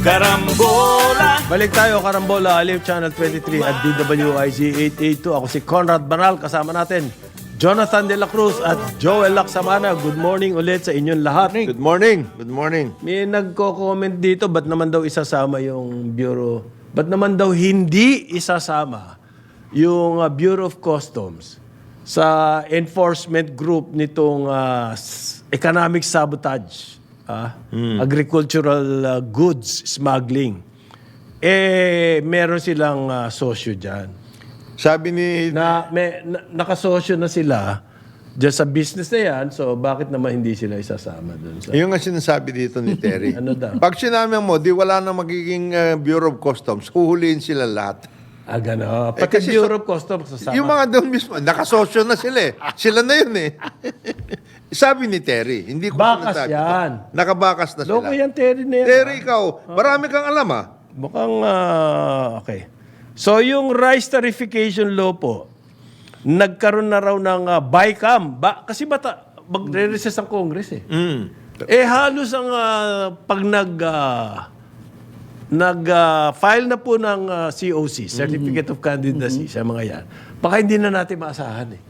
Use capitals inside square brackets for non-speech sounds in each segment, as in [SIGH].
Karambola Balik tayo, Karambola, Aliw Channel 23 at DWIZ 882. Ako si Conrad Banal, kasama natin Jonathan De La Cruz at Joel Laksamana. Good morning ulit sa inyong lahat. Good morning. Good morning. May nagko-comment dito, ba't naman daw isasama yung Bureau? Ba't naman daw hindi isasama yung uh, Bureau of Customs sa enforcement group nitong uh, economic sabotage, ah, agricultural uh, goods smuggling. Eh, meron silang uh, sosyo dyan. Sabi ni Na, may, na, nakasosyo na sila dyan sa business na yan, so bakit naman hindi sila isasama dun sa... yung nga sinasabi dito ni Terry. [LAUGHS] Ano daw? Pag sinabi mo, di wala na magiging uh, Bureau of Customs, huhulihin sila lahat. Ah, gano'n. Eh, Pati kasi Bureau of Customs sasama. Yung mga doon mismo, nakasosyo na sila eh. Sila na yun eh. [LAUGHS] Sabi ni Terry, hindi ko Bakas sinasabi yan. to. Nakabakas na Loko sila. yan, Terry na yan. Terry, ikaw, marami kang alam ah. Mukhang, ah, okay. So, yung rice tarification law po, nagkaroon na raw ng uh, BICAM. Ba, kasi bata, magre-recess ang Congress eh. Mm. Eh, halos ang ah, pag nag... ah, nag-file na po ng ah, COC, Certificate of Candidacy, sa mga yan, baka hindi na natin maasahan eh.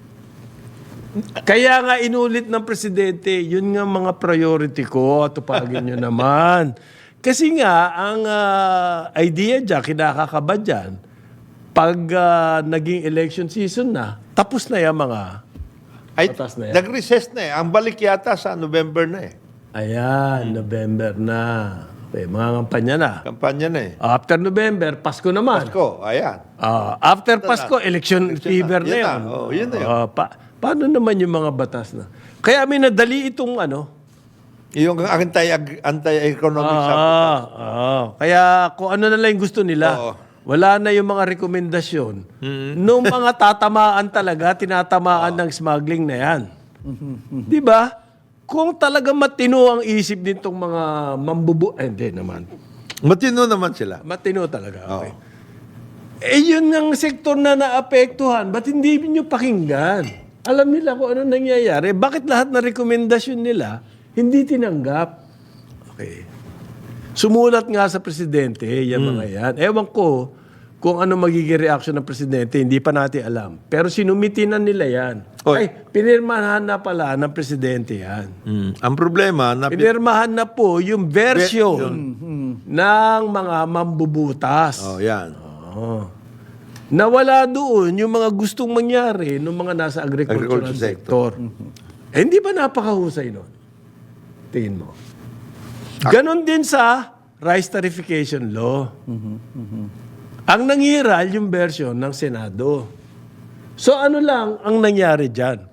Kaya nga inulit ng presidente, yun nga mga priority ko, tupagin nyo naman. [LAUGHS] Kasi nga, ang ah, idea dyan, kinakakaba dyan, pag ah, naging election season na, tapos na yung mga... Ay, Batas na yan. nag-recess na eh. Ang balik yata sa November na eh. Ayan, November na. Okay, mga kampanya na. Kampanya na eh. After November, Pasko naman. Pasko, ayan. Ah, after Pasko, election, Election fever na. na Yun na. Oh, yun na yun. Ah, pa- paano naman yung mga batas na? Kaya may nadali itong ano. Yung anti anti-economic sabotage. Ah, ah. Kaya kung ano na lang yung gusto nila. Oo. Wala na yung mga rekomendasyon. Nung mga tatamaan talaga, tinatamaan ng smuggling na yan. Di ba? Kung talaga matino ang isip nitong mga mambubu... Eh, hindi naman. Matino naman sila. Matino talaga. Okay. Eh, yun ang sektor na naapektuhan. Ba't hindi nyo pakinggan? Alam nila kung ano nangyayari. Bakit lahat na rekomendasyon nila hindi tinanggap? Okay. Sumulat nga sa presidente, yung mga yan. Ewan ko kung ano magiging reaction ng presidente, hindi pa natin alam. Pero sinumitinan nila yan. Oy. Ay, pinirmahan na pala ng presidente yan. Mm. Ang problema, na Pinirmahan na po yung version ng mga mambubutas. Oh, yan. Oo. Nawala doon yung mga gustong mangyari ng mga nasa agricultural Agriculture sector. Eh, hindi ba napakahusay nun? Tingin mo. Ganon din sa rice tarification law. Ang nangiral yung version ng Senado. So ano lang ang nangyari dyan?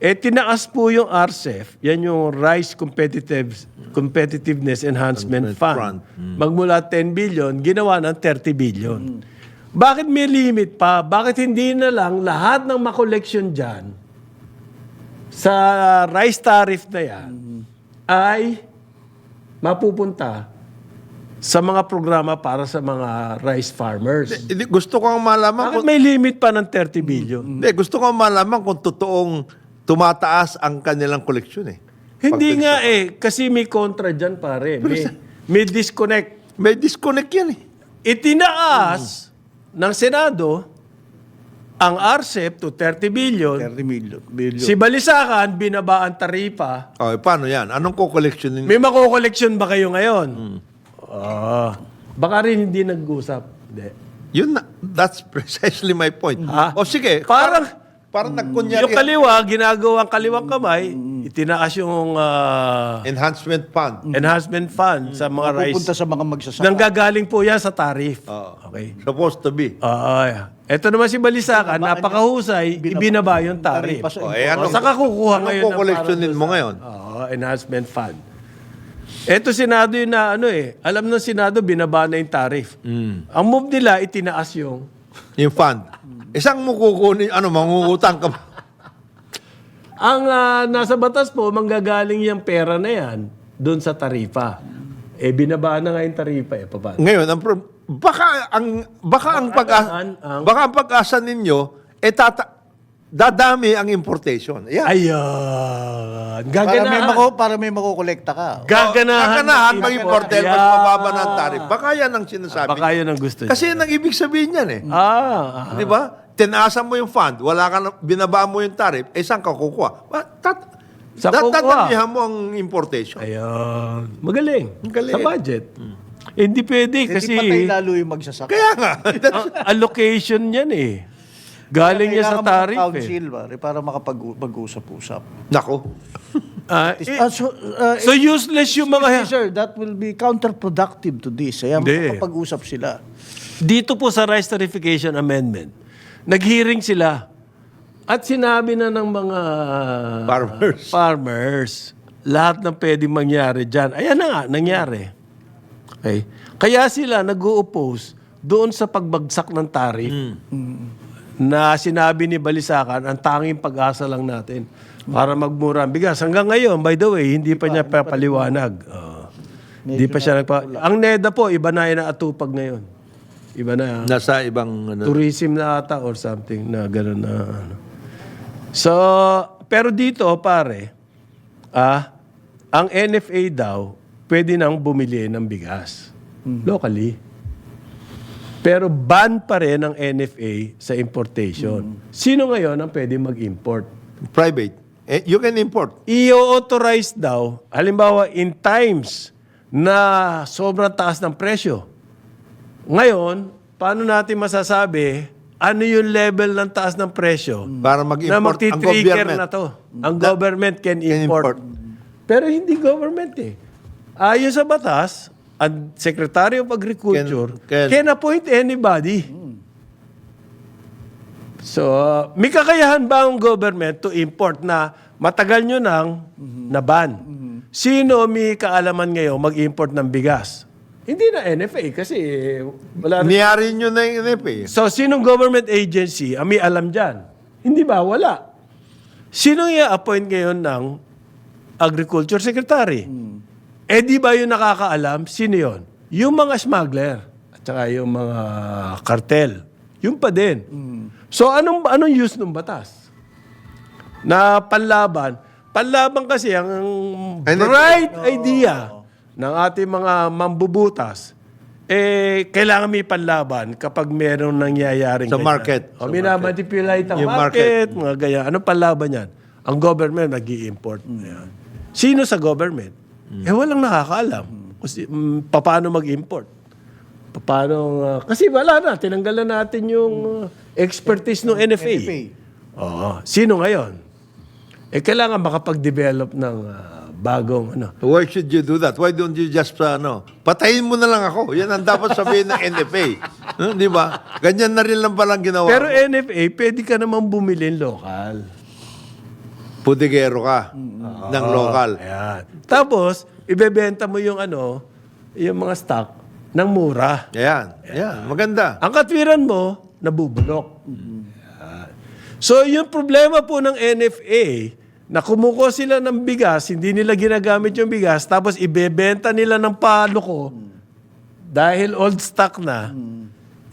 Eh, tinaas po yung RCEF, yan yung Rice Competitive, Competitiveness Enhancement Fund. Magmula 10 billion, ginawa ng 30 billion. Bakit may limit pa? Bakit hindi na lang lahat ng makoleksyon dyan sa rice tariff na yan ay mapupunta sa mga programa para sa mga rice farmers? Hindi, gusto ko ang malaman Bakit kung, may limit pa ng 30 billion? hindi, gusto ko ang malaman kung totoong tumataas ang kanilang koleksyon eh. Hindi nga eh, kasi may kontra dyan pare. May, may disconnect. May disconnect yan eh. Itinaas ng Senado ang RCEP to 30 billion. 30 million. billion. Si Balisakan, binaba ang taripa. Oh, paano yan? Anong ko-collectionin? May makokoleksyon ba kayo ngayon? Ah. baka rin hindi nag-usap. Hindi. Yun na, that's [LAUGHS] precisely my point. Ha? O sige, Parang- parang nagkunyari Yung kaliwa, ginagawang kaliwang kamay, itinaas yung ah, enhancement fund. enhancement fund sa mga rice. Pupunta sa mga magsasaka. Nanggagaling po yan sa tarif. Oo. Okay. Supposed to be. Yeah. Ito naman si Balisakan, napakahusay, ibinaba yung tarif. Tarifa sa O, eh, O, anong, saka kukuha anong ngayon ng para mo ngayon? Oo, enhancement fund. Ito Senado yung na ano eh, alam ng Senado binaba na yung tarif. Mm. Ang move nila, itinaas yung Yung fund. Isang mo kukunin, ano, mangungutang ka ba? Ang ah, nasa batas po, manggagaling yung pera na yan doon sa tarifa. Eh, binaba na nga yung tarifa eh. Paano? Ngayon, ang pro- baka ang baka ang pag ang- ang- baka ang pag-asa ninyo eh tata dadami ang importation. Yan. Ayun. Para may, Gaganahan. mako, para may makukolekta ka. Gaganahan. Gaganahan ng mag-importer, import. mas Yan. mababa ng tarif. Baka yan ang sinasabi. Baka yun ang gusto niya. Kasi yan ang ibig sabihin yan eh. Ah, ah. Di ba? Tinaasan mo yung fund, wala ka na, binabaan mo yung tarif, eh saan ka kukuha? Ba, tat, Sa dat- kukuha. tatamihan mo ang importation. Ayun. Magaling. Magaling. Sa budget. Eh, Hindi pwede Hindi kasi patay lalo yung magsasaka. Kaya nga. [LAUGHS] ang allocation yan eh. Galing niya sa Kailangan mo ng tarif eh. council, pare, para makapag-usap-usap. Nako. Ah, eh, Ah, so, uh, so useless yung mga... sir, that will be counterproductive to this. Kaya Hindi. makapag-usap sila. Dito po sa Rice Tarification Amendment, nag-hearing sila. At sinabi na ng mga Farmers. farmers, lahat ng pwedeng mangyari dyan. Ayan na nga, nangyari. Okay? Kaya sila nag-oppose doon sa pagbagsak ng tarif na sinabi ni Balisakan, ang tanging pag-asa lang natin para magmura ang bigas. Hanggang ngayon, by the way, hindi pa niya papaliwanag. Oo. hindi pa siya nagpa... Ang NEDA po, iba na yun ang atupag ngayon. Iba na. Nasa ibang ano. tourism na ata or something na gano'n na ano. So, pero dito pare, ah, ang NFA daw pwede nang bumili ng bigas locally. Pero ban pa rin ang NFA sa importation. Sino ngayon ang pwede mag-import? Private. Eh, you can import. I-authorize daw, halimbawa in times na sobrang taas ng presyo. Ngayon, paano natin masasabi ano yung level ng taas ng presyo Para na mag-import ang magti-trigger government. na to? Ang government can Can import. import. Pero hindi government eh. Ayon sa batas, ang Secretary of Agriculture Can- can, can- appoint anybody. So, may kakayahan ba ang government to import na matagal nyo nang naban? Sino may kaalaman ngayon mag-import ng bigas? Hindi na NFA kasi wala na. Niyari nyo na yung NFA. So, sinong government agency ang may alam dyan? Hindi ba? Wala. Sino i-appoint ngayon ng Agriculture Secretary? Eh di ba yung nakakaalam? Sino yon? Yung mga smuggler at saka yung mga kartel. Yung pa din. So anong anong use ng batas? Na panlaban. Panlaban kasi ang Ay, nag- bright idea ng ating mga mambubutas eh, kailangan may panlaban kapag meron nangyayaring Sa ganyan. market. O, Sa minamanipulate ang Yung market, mga gaya. Anong panlaban yan? Ang government nag import Ayan. Sino sa government? Eh, walang nakakaalam. Kasi, mm, paano mag-import? Paano, uh, kasi wala na, tinanggalan natin yung uh, expertise ng NFA. NFA. Oo. Sino ngayon? Eh, kailangan makapag-develop ng uh, bagong ano. Why should you do that? Why don't you just, uh, ano, patayin mo na lang ako. Yan ang dapat sabihin ng NFA. Huh, Di ba? Ganyan na rin lang palang ginawa. Pero Pero, NFA, pwede ka naman bumili lokal. Pudigero ka ng local. Ayan. Tapos, ibebenta mo yung ano, yung mga stock ng mura. Ayan. Ayan. Maganda. Ang katwiran mo, nabubulok. Ayan. So, yung problema po ng NFA, na kumukuha sila ng bigas, hindi nila ginagamit yung bigas, tapos ibebenta nila ng paloko dahil old stock na,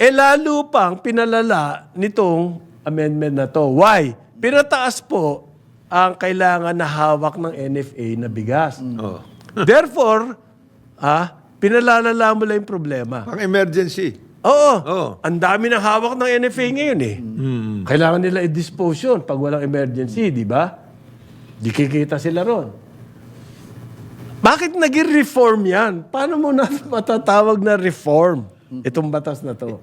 eh lalo pang pinalala nitong amendment na to. Why? Pinataas po ang kailangan na hawak ng NFA na bigas. Oh. [LAUGHS] Therefore, ah, pinalalala mo lang yung problema. Pang emergency. Oo. Oo. Ang dami ng hawak ng NFA ngayon eh. Kailangan nila i-dispose yun pag walang emergency, di ba? Di kikita sila ron. Bakit naging reform yan? Paano mo na [LAUGHS] matatawag na reform itong batas na to?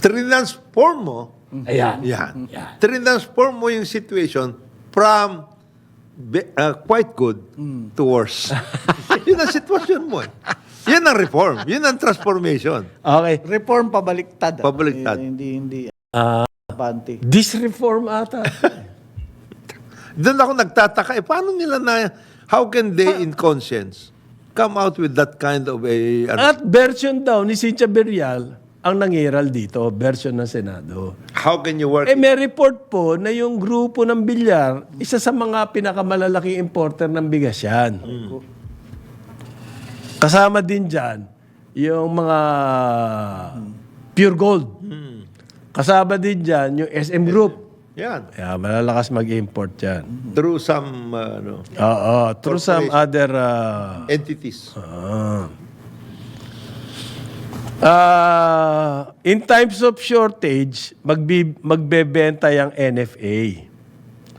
Transform mo. Ayan. Yan. Transform mo yung situation from be- uh, quite good to worse. [LAUGHS] Yun ang sitwasyon mo. eh. Yan ang reform. Yun ang transformation. Okay. Reform pabaliktad. ah. Pabaliktad. Hindi, hindi. Ah, Abante. disreform ata. [LAUGHS] Doon ako nagtataka, eh, paano nila na, how can they in conscience come out with that kind of a, ano, At version daw ni Cynthia Berial ang nangiral dito, version ng Senado. how can you work? Eh, may report po na yung grupo ng bilyar, isa sa mga pinakamalalaking importer ng bigas yan. Kasama din dyan, yung mga pure gold. Kasama din dyan, yung SM Group. Yan. Yeah, malalakas mag-import yan. Through some uh, ano, Oo, through some other... uh, entities. ah. Ah, in times of shortage, magbi, magbebenta yung NFA.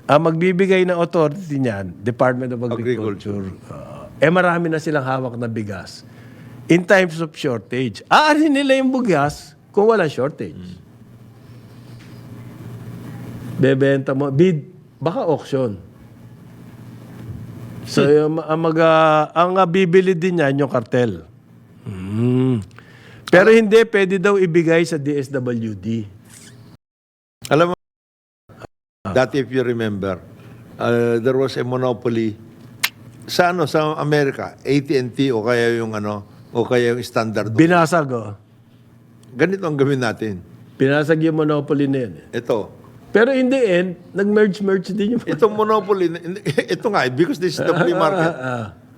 Ang magbibigay ng authority niyan, Department of Agriculture. Ah, eh marami na silang hawak na bigas. In times of shortage, aanin nila yung bigas kung wala shortage. Bebenta mo, bid, baka auction. So, yung, ang, mag, ah, ang ah, bibili din yan yung kartel. Mm. Pero hindi, pwede daw ibigay sa DSWD. Alam mo, dati if you remember, uh, there was a monopoly sa ano sa Amerika, AT&T o kaya yung ano o kaya yung standard. Binasag, oh. Ganito ang gawin natin. Binasag yung monopoly na yun. eh. Ito. Pero in the end, nag-merge-merge din yung... Itong monopoly, [LAUGHS] ito nga, eh, because this is the [LAUGHS] free market.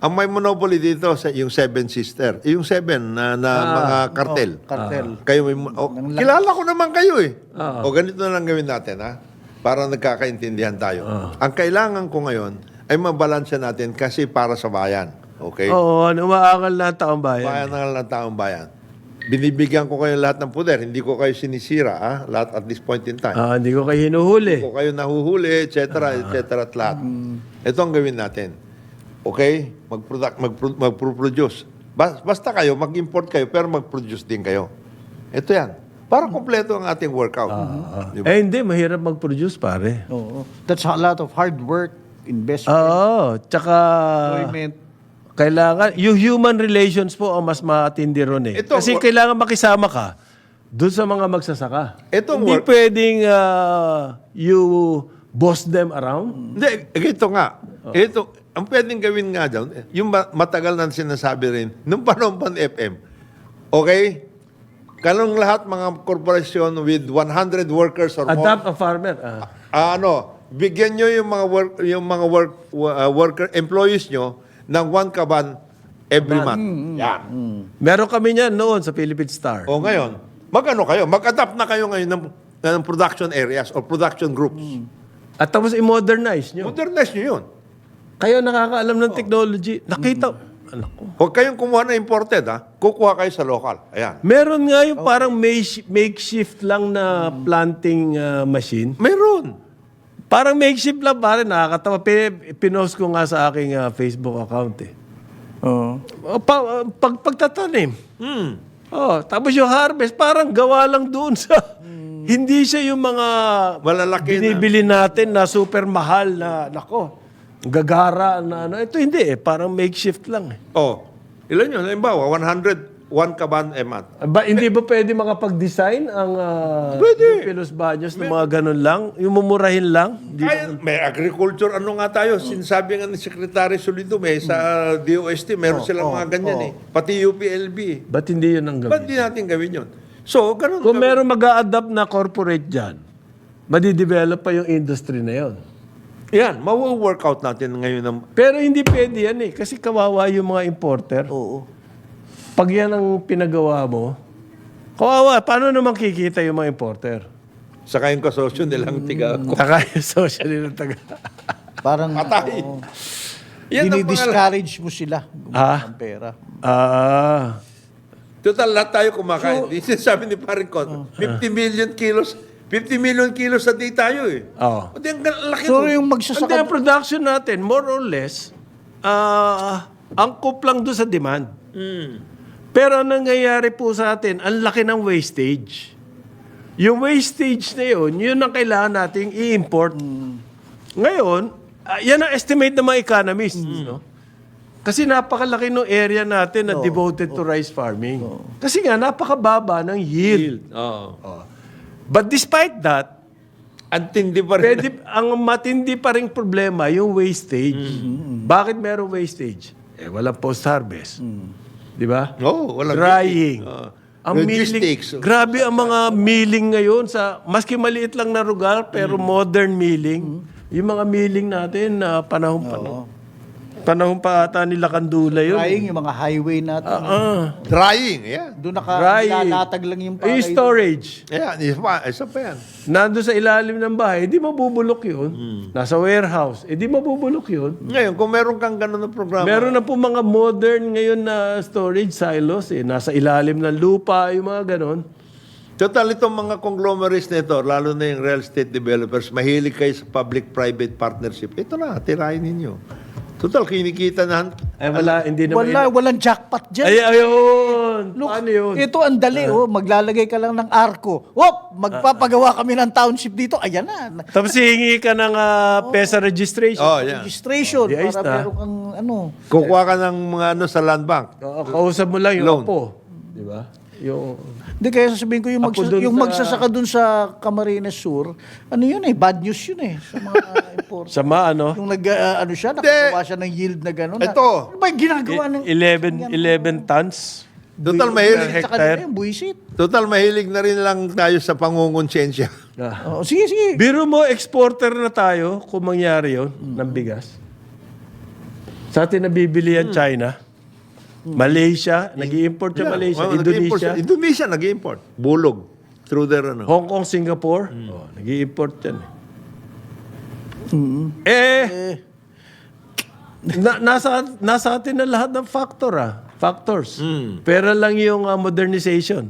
Ang may monopoly dito sa yung Seven Sister, yung Seven na, na mga kartel. Kartel. Kayo may mo- oh, kilala ko naman kayo eh. O ganito na lang gawin natin ha. Para nagkakaintindihan tayo. Ang kailangan ko ngayon ay mabalansa natin kasi para sa bayan. Okay? Oo, ano, umaangal na ang taong bayan. Bayan ng ng taong bayan. Binibigyan ko kayo lahat ng poder. Hindi ko kayo sinisira, ha? Lahat at this point in time. Ah, hindi ko kayo hinuhuli. Kung kayo nahuhuli, et cetera, et cetera, at lahat. Ito ang gawin natin. Okay? Mag-product, mag-pro- mag-produce. Bas- Basta kayo, mag-import kayo, pero mag-produce din kayo. Ito yan. Para kompleto ang ating workout. Di ba? Eh, hindi. Mahirap mag-produce, pare. Oo. That's a lot of hard work, investment, Oo. Tsaka, employment. kailangan, yung human relations po ang mas matindi ron eh. Ito, Kasi kailangan makisama ka doon sa mga magsasaka. Itong hindi work- pwedeng ah, you boss them around. Hindi, ito nga. Ito, ang pwedeng gawin nga dyan, yung ma- matagal na sinasabi rin, nung panahon pa ng FM, okay? Kanong lahat mga korporasyon with 100 workers or more, Adapt a farmer. Ah. Ah, ano, bigyan nyo yung mga work yung mga work uh, worker employees nyo ng one kaban every month. Yan. Meron kami niyan noon sa Philippine Star. O ngayon, mag-ano kayo? Mag-adapt na kayo ngayon ng, ng production areas or production groups. At tapos i-modernize nyo. Modernize nyo yun. Kayo nakakaalam ng technology. Nakita, anak ko. Huwag kayong kumuha na imported, ha? Kukuha kayo sa local. Ayan. Meron nga yung parang make- makeshift lang na planting ah, machine. Mayroon. Parang makeshift lang pare, nakakatawa. Pi- Pinost ko nga sa aking ah, Facebook account eh. Oo. Oh, pa, pag, pagtatanim. Hmm. Oh, tapos yung harvest, parang gawa lang doon sa... [LAUGHS] Hindi siya yung mga Malalaki na. binibili natin na super mahal na, nako, gagara na ano. Ito hindi eh, parang makeshift lang eh. Oh, ilan yun? Halimbawa, 100, one kaban a month. Ba, hindi ba pwede makapag-design ang uh, Pwede. Pilos Baños ng mga ganun lang? Yung mumurahin lang? Hindi Kaya, may agriculture, ano nga tayo, sinasabi nga ni Secretary Solido, may sa DOST, meron silang mga ganyan eh. Pati UPLB. Ba't hindi yun ang Ba't gawin? di natin gawin yun? So, ganun. Kung meron mag adapt na corporate dyan, madidevelop pa yung industry na yon. Yan, mawo-workout natin ngayon ng... Pero hindi pwede yan eh, kasi kawawa yung mga importer. Oo. Pag yan ang pinagawa mo, kawawa, paano naman kikita yung mga importer? Saka yung kasosyo nilang tiga. Taka yung social nila taga. Parang Patay. oo. Yan ang. Dini-discourage mo sila. Ah. Ang pera. Ah, Total, lahat tayo kumakain. So, sabi ni Paring Cotto, 50 million kilos. 50 million kilos a day tayo eh. oo. O di, ang laki So nun. yung Hindi, magsasaka... ang production natin, more or less, ah, angkop lang doon sa demand. Mm. Pero ang nangyayari po sa atin, ang laki ng wastage. Yung wastage na yun, yun ang kailangan nating i-import. Ngayon, ah, yan ang estimate ng mga economists. No? Kasi napakalaki ng area natin na devoted to rice farming. Kasi nga, napakababa ng yield. Oo. But despite that, Ang tindi pa rin. Pwede, ang matindi pa ring problema, yung wastage. Bakit meron wastage? Eh, walang post-harvest. Di ba? Oo, walang Drying. Oo. ang milling, grabe ang mga milling ngayon sa maski maliit lang na lugar pero modern milling. Yung mga milling natin na panahon pa no. Panahon pa ata nila Kandula yun. Trying yung mga highway natin. Ah, Drying, yeah. Doon naka Right. nilalatag lang yung eh, palay. storage. Yeah, isa pa, isa pa yan. Nandun sa ilalim ng bahay, hindi mabubulok yun. Nasa warehouse, hindi mabubulok yun. Ngayon, kung meron kang ganun na programa, Meron na po mga modern ngayon na storage silos eh. Nasa ilalim ng lupa, yung mga ganon. total itong mga conglomerates na ito, lalo na yung real estate developers, mahilig kayo sa public-private partnership. Ito na, tirahin ninyo. Total, kinikita na. Ay wala, hindi naman. Wala, walang jackpot dyan. Ay, ayun. Look, Paano yun? ito ang dali, oh. Maglalagay ka lang ng arko. Wop! Magpapagawa kami ng township dito. Ayan na. Tapos hihingi ka ng ah, PESA registration. Oh, yeah. Registration. Ayos para na. meron kang ano. Kukuha ka ng mga ano sa land bank. Oo, kausap mo lang yung Loan. apo. Di ba? Yung... Hindi kaya sasabihin ko yung, Ako magsa- dun yung sa- magsasaka dun sa Camarines Sur, ano yun eh, bad news yun eh sa mga [LAUGHS] import. Sama ano? yung nag, ah, ano siya, nakagawa siya ng yield na gano'n. Ito. Ano ba yung ginagawa ng... 11, 11 tons. Total, mahilig. sa hectare. kanila yung buwisit. Total, mahilig na rin lang tayo sa pangungonsensya. Ah. Oh, sige, sige. Biro mo, exporter na tayo kung mangyari yon ng bigas. Sa atin nabibili yan China. Malaysia, nag import siya Malaysia, Oh, nag-i-import Indonesia, siya. Indonesia nag-import. Bulog. Through their ano. Hong Kong, Singapore. Oh, nag import yan. Eh, Eh, na, nasa, nasa atin na lahat ng factor ah. Factors. Pero lang yung ah, modernization.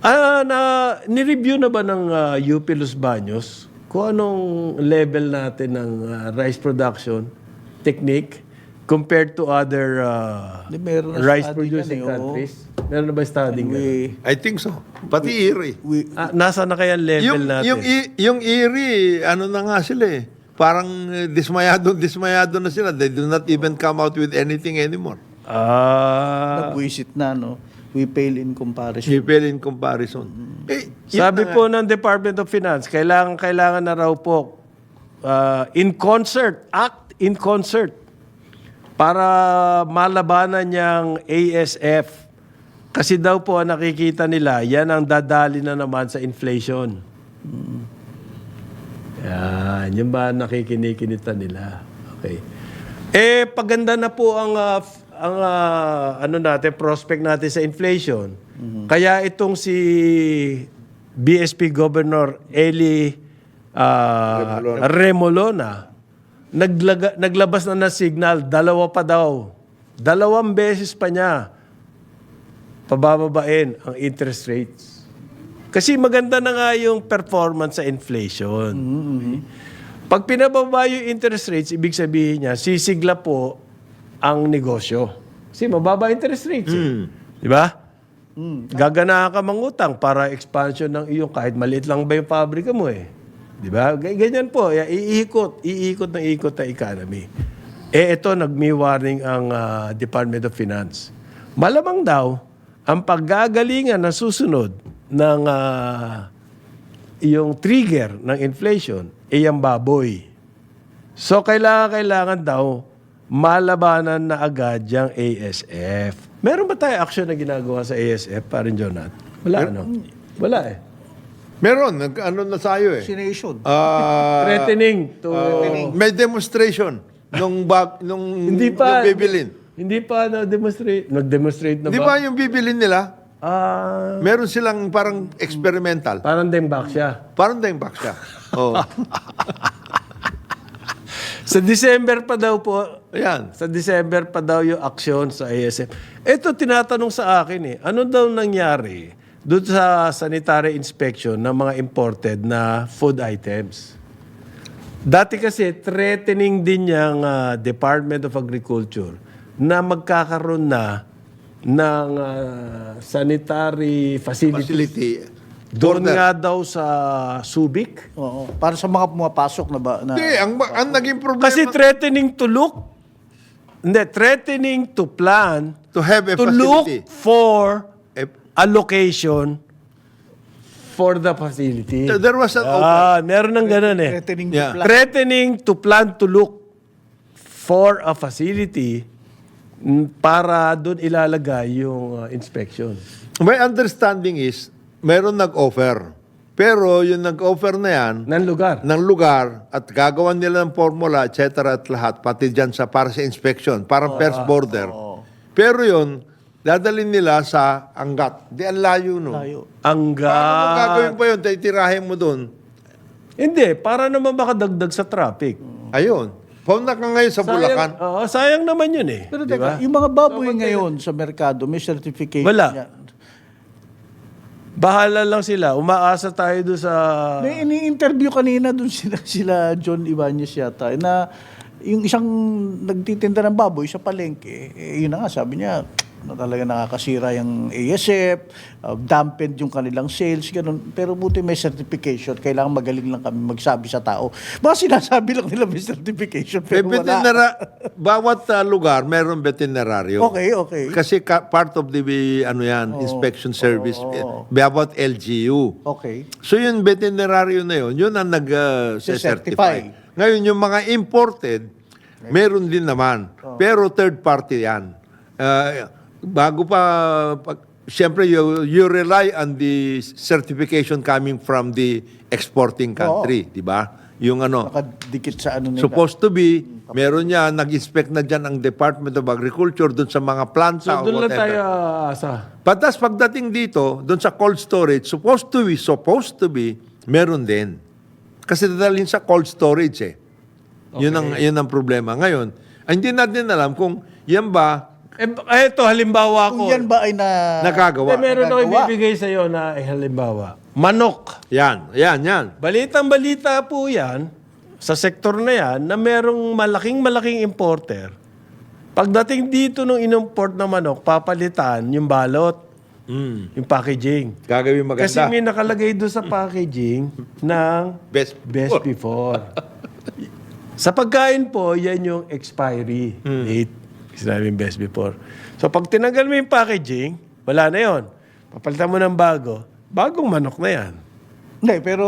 Ah, na, ni-review na ba ng ah, UP Los Baños kung anong level natin ng ah, rice production technique compared to other ah, Di, meron na rice study producing yan eh, oo. countries? Meron na ba studying ganun? we, I think so. Pati Erie. we, Ah, nasa na kaya ang level Yung, natin? yung, I- yung Erie, ano na nga sila eh. Parang eh, dismayado, dismayado na sila. They do not even come out with anything anymore. ah, nagbuwisit na, no? We fail in comparison. People in comparison. Eh, yun Sabi na nga. po ng Department of Finance, kailangan kailangan na raw po uh, in concert, act in concert para malabanan niyang ASF. Kasi daw po ang nakikita nila, yan ang dadali na naman sa inflation. Yan, yun ba nakikinikinita nila? Okay. Eh, paganda na po ang f- ang ah, ano natin, prospect natin sa inflation. Kaya itong si BSP Governor Eli ah, Remolona, naglaga, naglabas na ng signal, dalawa pa daw. Dalawang beses pa niya pabababain ang interest rates. Kasi maganda na nga yung performance sa inflation. Pag pinababa yung interest rates, ibig sabihin niya, sisigla po ang negosyo. Kasi mababa interest rates. eh. Di ba? Gaganahan ka mangutang para expansion ng iyong kahit maliit lang ba yung pabrika mo eh. Di ba? Ganyan po. Iikot. Iikot ng ikot ng economy. Eh ito, nag-me warning ang ah, Department of Finance. Malamang daw, ang paggagalingan na susunod ng ah, yung trigger ng inflation ay ang baboy. So, kailangan, kailangan daw malabanan na agad yung ASF. Meron ba tayo action na ginagawa sa ASF, parin Jonat? Wala, ano? Wala eh. Meron, nag, ano na tayo eh. Vaccination. Ah, Threatening to... may demonstration nung bag, nung hindi pa... nung bibilin. Hindi pa na-demonstrate. Nag-demonstrate na Di ba? ba yung bibilin nila? Ah, Meron silang parang experimental. parang dembak siya. Parang dahing box siya. Oh. [LAUGHS] Sa December pa daw po, Ayan. Sa December pa daw yung aksyon sa ASF. Ito tinatanong sa akin eh, ano daw nangyari doon sa sanitary inspection ng mga imported na food items? Dati kasi threatening din yung ah, Department of Agriculture na magkakaroon na ng ah, sanitary facilities. Facility. Doon Border. nga daw sa Subic. Oo. Para sa mga pumapasok na ba? Na, Hindi, ang, ang naging problema Kasi threatening to look, hindi, threatening to plan to have a to look facility. for Eh, a location for the facility. there was an Ah, meron ng ganun eh. threatening Yeah. to plan. Threatening to plan to look for a facility mm, para doon ilalagay yung uh, inspection. My understanding is, meron nag-offer. Pero yung nag-offer na yan, Ng lugar. ng lugar at gagawan nila ng formula, etc. at lahat, pati dyan sa para sa inspection, parang first border. Pero yun, dadalhin nila sa Angat. Di ang layo no. Tayo. Paano mo Angga. gagawin pa yun? Titirahin mo doon. Hindi, para naman makadagdag sa traffic. Ayun. Pauna ka ngayon sa Bulacan. Sayang, oo, sayang naman yun eh. Pero Di teka, ba? yung mga baboy ngayon sa merkado, may certification Wala. yan. Bahala lang sila. Umaasa tayo doon sa... May ini-interview kanina dun sila, [LAUGHS] sila John Ibanez yata, na yung isang nagtitinda ng baboy sa palengke, eh, yun na nga, sabi niya, na talaga nakakasira yung ASF, uh, dampened yung kanilang sales, ganun. Pero buti may certification, kailangan magaling lang kami magsabi sa tao. Baka sinasabi lang nila may certification, May pero wala. veterinara- bawat uh, lugar mayroong veterinaryo. Okay, okay. Kasi ka- part of the ano yan, inspection service. eh, Bawat LGU. Okay. So yung veterinaryo na yun, yun ang nag-certify. Ngayon, yung mga imported, meron din naman. Pero third party yan. Uh, bago pa, pag, siyempre, you, you rely on the certification coming from the exporting country, di ba? Yung ano, Nakadikit sa ano nila. supposed to be, meron yan, nag-inspect na dyan ang Department of Agriculture doon sa mga planta So o doon lang whatever. tayo aasa. Patas pagdating dito, doon sa cold storage, supposed to be, supposed to be, meron din. Kasi dadalhin sa cold storage eh. Yun, ang, yun ang problema. Ngayon, ay, hindi natin alam kung yan ba Eh, eto, halimbawa ko. Kung yan ba ay na... nakagawa. Hindi, meron ako Nagagawa. ibibigay sa iyo na eh, halimbawa. Manok. Yan, yan, yan. Balitang balita po yan sa sektor na yan na merong malaking malaking importer. Pagdating dito nung inimport na manok, papalitan yung balot, Mm. yung packaging. Gagawin maganda. Kasi may nakalagay doon sa packaging ng Best best before. sa pagkain po, yan yung expiry date. Sinabi yung best before. So pag tinanggal mo yung packaging, wala na yon. Papalitan mo ng bago, bagong manok na yan. Hindi, pero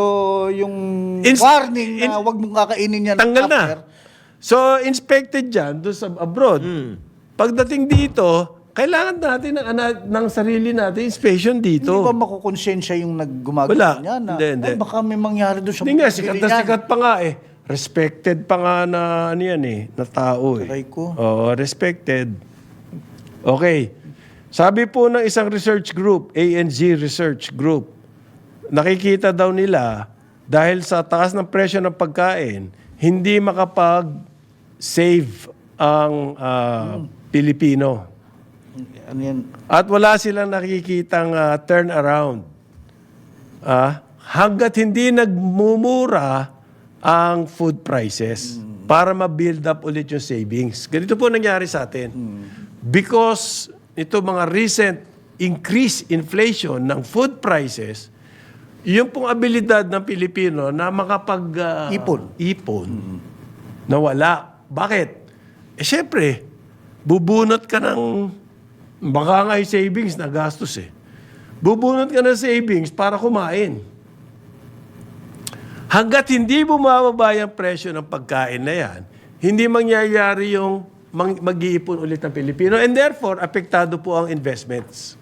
yung Ins- warning na in- wag mong kakainin yan Tanggal na. after, So, inspected dyan doon sa abroad. Pagdating dito, kailangan natin ng, ana- ng sarili natin inspection Hindi dito. ba makukonsensya yung Wala. naggumagawa niya na Hindi, hindi. "Ay, baka may mangyari doon sa Hindi nga, bumibili sikat na niyan." sikat pa nga eh. Respected pa nga na ano yan eh, na tao eh. Aray ko. Oo, respected. Okay. Sabi po ng isang research group, ANZ Research Group, nakikita daw nila dahil sa taas ng presyo ng pagkain, hindi makapag-save ang ah, Pilipino. Ano yan? At wala silang nakikitang uh, turnaround. Ah, hanggat hindi nagmumura ang food prices para ma-build up ulit yung savings. Ganito po nangyari sa atin. Because ito mga recent increase inflation ng food prices, yung pong abilidad ng Pilipino na makapag ah, Ipon. ipon nawala. Bakit? Eh syempre, bubunot ka ng baka nga savings na gastos eh. Bubunot ka ng savings para kumain. Hanggat hindi bumababa yung presyo ng pagkain na yan, hindi mangyayari yung mag-iipon ulit ng Pilipino. And therefore, apektado po ang investments.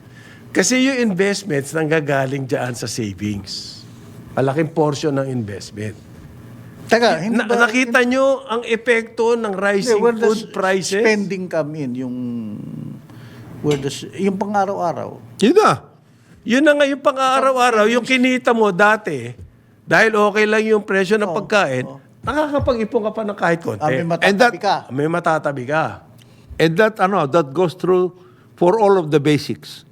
Kasi yung investments nanggagaling dyan sa savings. Malaking portion ng investment. Teka, hindi Na, ba... nakita nyo ang epekto ng hindi, rising where does food prices? spending come in? Yung... Where does... Yung pang-araw-araw. Yun na. Yun na nga yung pang-araw-araw, yung kinita mo dati, dahil okay lang yung presyo ng pagkain, nakakapag-ipon ka pa ng kahit konti. Ah, may And matatabi that- ka. May matatabi ka. And that, ano, that goes through for all of the basics.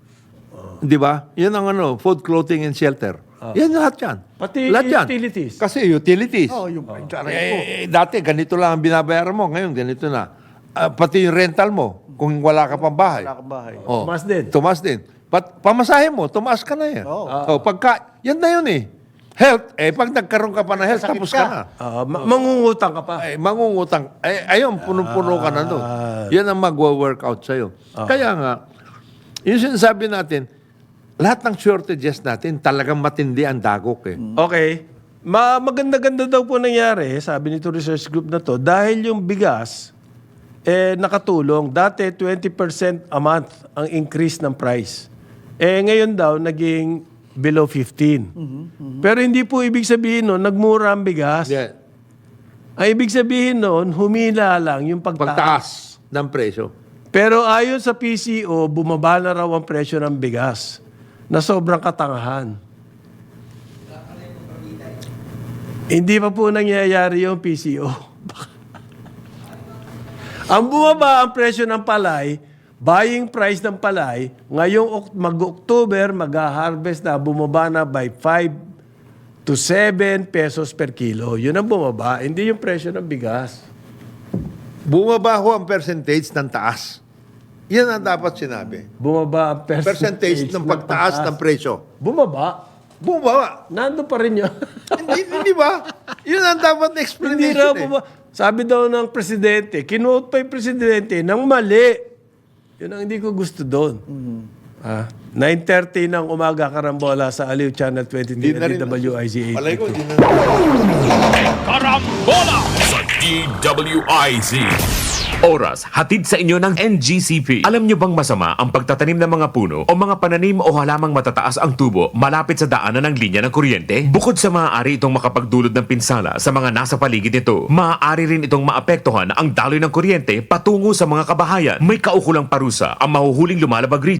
Di ba? Yan ang ano, food, clothing, and shelter. Yan lahat yan. Pati lahat yan. utilities. Kasi utilities. Oh, yung... Ko. Eh, dati, ganito lang ang binabayaran mo. Ngayon, ganito na. Ah, pati yung rental mo, kung wala ka pang bahay. Wala kang bahay. Oh, Tumaas din. Tumaas din. Pat, pamasahe mo, tumaas ka na yan. Oh, pagka, yan na yun eh. Health, eh, pag nagkaroon ka pa ng health, Sakit tapos ka. ka na. Ah, ma- mangungutang ka pa. Ay, mangungutang. Ay, ayun, punong-puno ka na doon. Ah. Yan ang magwa-workout sa'yo. Kaya nga, yung sinasabi natin, lahat ng shortages natin, talagang matindi ang dagok eh. Okay. Ma maganda-ganda daw po nangyari, sabi nito research group na to, dahil yung bigas, eh, nakatulong. Dati, 20% a month ang increase ng price. Eh, ngayon daw, naging below 15. Pero hindi po ibig sabihin nun, nagmura ang bigas. Yeah. Ang ibig sabihin nun, humila lang yung pagtaas. Pagtaas ng presyo. Pero ayon sa PCO, bumaba na raw ang presyo ng bigas na sobrang katangahan. Hindi pa po nangyayari yung PCO. [LAUGHS] ang bumaba ang presyo ng palay, buying price ng palay, ngayong mag-October, mag-harvest na, bumaba na by 5 to 7 pesos per kilo. Yun ang bumaba, hindi yung presyo ng bigas. Bumaba ho ang percentage ng taas. Yan ang dapat sinabi. Bumaba ang percentage, Percentage ng pagtaas ng presyo. Bumaba. Bumaba. Nando pa rin yun. [LAUGHS] hindi, hindi ba? Yun ang dapat na Hindi explanation raw eh. Sabi daw ng presidente, kinote pa yung presidente ng mali. Yun ang hindi ko gusto doon. Ah, 9.30 ng umaga karambola sa Aliw Channel 22 Hindi na at rin. DWIZ 8. Palay ko, na. Karambola sa DWIZ. Oras, hatid sa inyo ng NGCP. Alam nyo bang masama ang pagtatanim ng mga puno o mga pananim o halamang matataas ang tubo malapit sa daanan ng linya ng kuryente? Bukod sa maaari itong makapagdulot ng pinsala sa mga nasa paligid nito, maaari rin itong maapektuhan ang daloy ng kuryente patungo sa mga kabahayan. May kaukulang parusa ang mahuhuling lumalabag rito.